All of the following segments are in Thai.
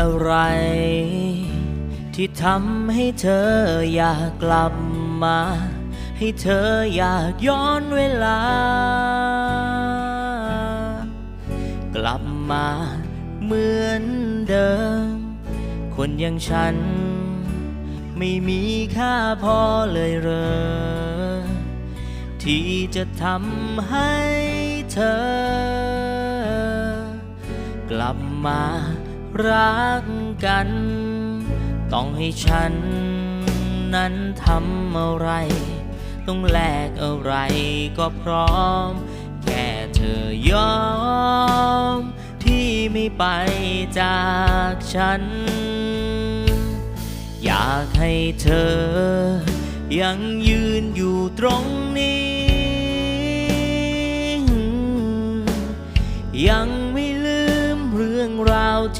อะไร ที่ทำให้เธออยากกลับมา ให้เธออยากย้อนเวลา กลับมาเหมือนเดิม คนอย่างฉัน ไม่มีค่าพอเลยเหรอที่จะทำให้เธอ กลับมา รักกัน ต้องให้ฉัน นั้นทำอะไร ต้องแลกอะไรก็พร้อม แค่เธอยอม ที่ไม่ไปจากฉัน อยากให้เธอ ยังยืนอยู่ตรงนี้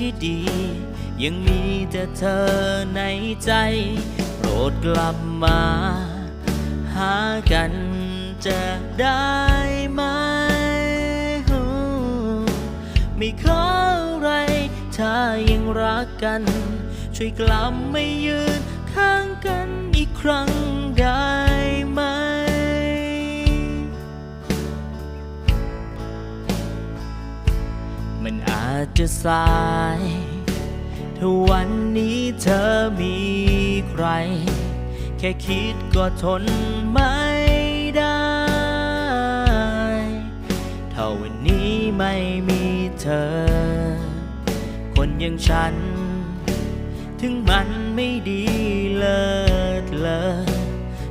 ที่ดี ยังมีแต่เธอในใจ โปรดกลับมา หากันจะได้ไหม ไม่ขออะไรถ้ายังรักกัน ช่วยกลับไม่ยืนข้างกัน จะสาย ถ้าวันนี้เธอมีใคร แค่คิดก็ทนไม่ได้ ถ้าวันนี้ไม่มีเธอ คนอย่างฉัน ถึงมันไม่ดีเลิศเลอ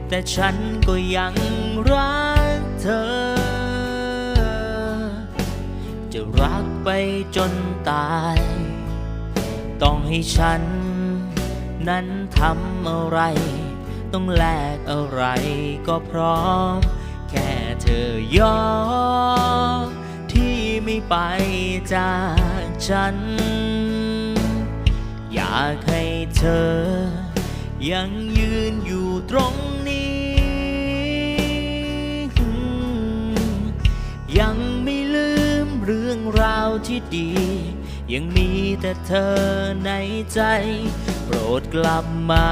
แต่ฉันก็ยังรักเธอ จะรักไปจนตาย ต้องให้ฉัน นั้นทำอะไร ต้องแลกอะไรก็พร้อม แค่เธอยอมที่ไม่ไปจากฉัน อยากให้เธอ ยังยืนอยู่ตรงนี้ รื่องราวที่ดี ยังมีแต่เธอในใจ โปรดกลับมา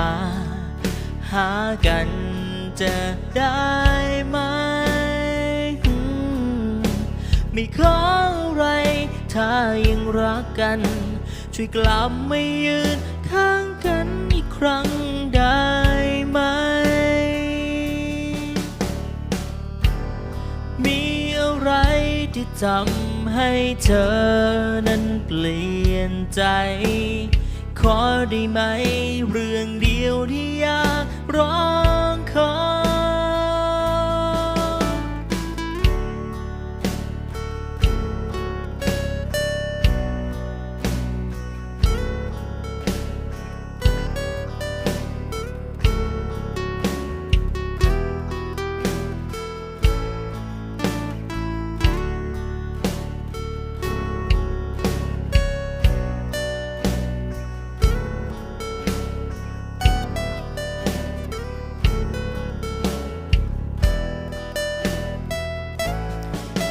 หากันจะได้ไหม ไม่ขออะไร ถ้ายังรักกัน ช่วยกลับไม่ยืนข้างกันอีกครั้งได้ไหม มีอะไรที่ทำ ให้เธอนั้นเปลี่ยนใจ ขอได้ไหม เรื่องเดียวที่อยากร้องขอ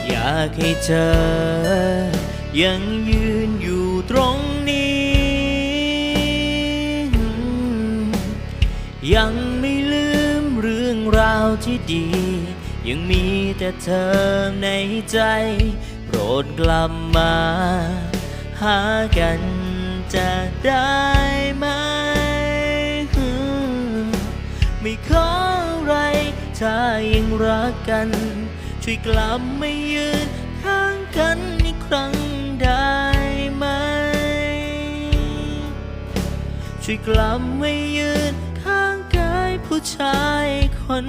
อยากให้เธอ ยังยืนอยู่ตรงนี้ ยังไม่ลืมเรื่องราวที่ดี ยังมีแต่เธอในใจ โปรดกลับมา หากันจะได้ไหม ไม่ขออะไรถ้ายังรักกัน ช่วยกลับไม่ยืนข้างกันอีกครั้งได้ไหม ช่วยกลับไม่ยืนข้างกายผู้ชายคน